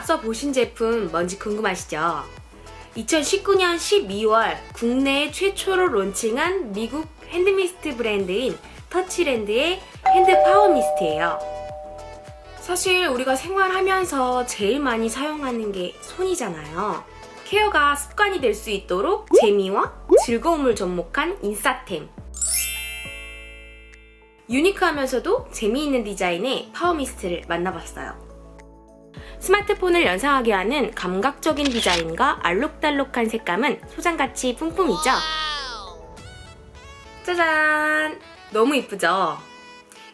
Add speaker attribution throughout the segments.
Speaker 1: 써보신 제품 뭔지 궁금하시죠? 2019년 12월 국내에 최초로 론칭한 미국 핸드미스트 브랜드인 터치랜드의 핸드 파워미스트예요. 사실 우리가 생활하면서 제일 많이 사용하는 게 손이잖아요. 케어가 습관이 될 수 있도록 재미와 즐거움을 접목한 인싸템. 유니크하면서도 재미있는 디자인의 파워미스트를 만나봤어요. 스마트폰을 연상하게 하는 감각적인 디자인과 알록달록한 색감은 소장같이 뿜뿜이죠? 짜잔! 너무 이쁘죠?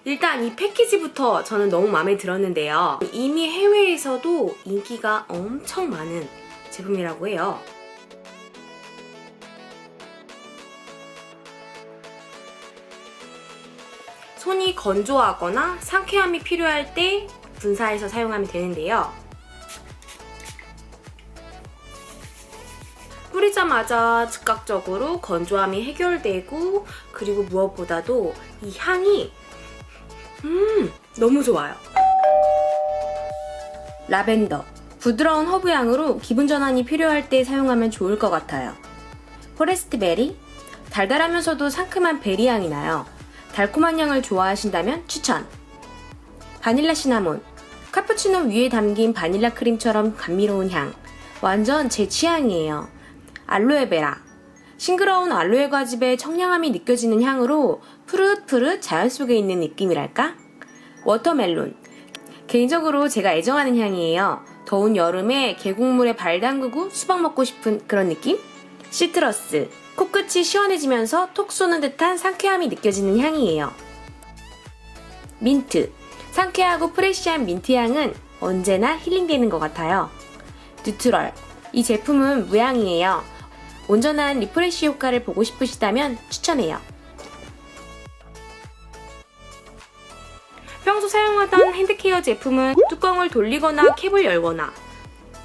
Speaker 1: 일단 이 패키지부터 저는 너무 마음에 들었는데요. 이미 해외에서도 인기가 엄청 많은 제품이라고 해요. 손이 건조하거나 상쾌함이 필요할 때 분사해서 사용하면 되는데요. 뿌리자마자 즉각적으로 건조함이 해결되고 그리고 무엇보다도 이 향이 음 너무 좋아요. 라벤더 부드러운 허브 향으로 기분 전환이 필요할 때 사용하면 좋을 것 같아요. 포레스트 베리 달달하면서도 상큼한 베리 향이 나요. 달콤한 향을 좋아하신다면 추천. 바닐라 시나몬 카푸치노 위에 담긴 바닐라 크림처럼 감미로운 향. 완전 제 취향이에요. 알로에베라 싱그러운 알로에 과즙의 청량함이 느껴지는 향으로 푸릇푸릇 자연 속에 있는 느낌이랄까? 워터멜론 개인적으로 제가 애정하는 향이에요. 더운 여름에 계곡물에 발 담그고 수박 먹고 싶은 그런 느낌? 시트러스 코끝이 시원해지면서 톡 쏘는 듯한 상쾌함이 느껴지는 향이에요. 민트 상쾌하고 프레쉬한 민트 향은 언제나 힐링되는 것 같아요. 뉴트럴 이 제품은 무향이에요. 온전한 리프레쉬 효과를 보고 싶으시다면 추천해요. 평소 사용하던 핸드케어 제품은 뚜껑을 돌리거나 캡을 열거나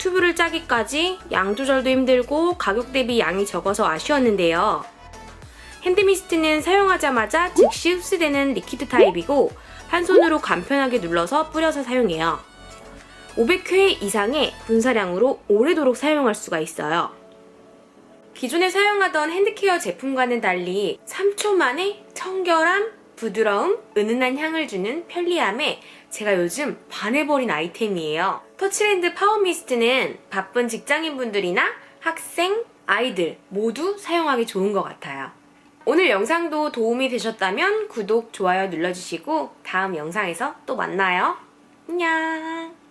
Speaker 1: 튜브를 짜기까지 양 조절도 힘들고 가격 대비 양이 적어서 아쉬웠는데요. 핸드미스트는 사용하자마자 즉시 흡수되는 리퀴드 타입이고 한 손으로 간편하게 눌러서 뿌려서 사용해요. 500회 이상의 분사량으로 오래도록 사용할 수가 있어요. 기존에 사용하던 핸드케어 제품과는 달리 3초 만에 청결함, 부드러움, 은은한 향을 주는 편리함에 제가 요즘 반해버린 아이템이에요. 터치랜드 파워미스트는 바쁜 직장인분들이나 학생, 아이들 모두 사용하기 좋은 것 같아요. 오늘 영상도 도움이 되셨다면 구독, 좋아요 눌러주시고 다음 영상에서 또 만나요. 안녕!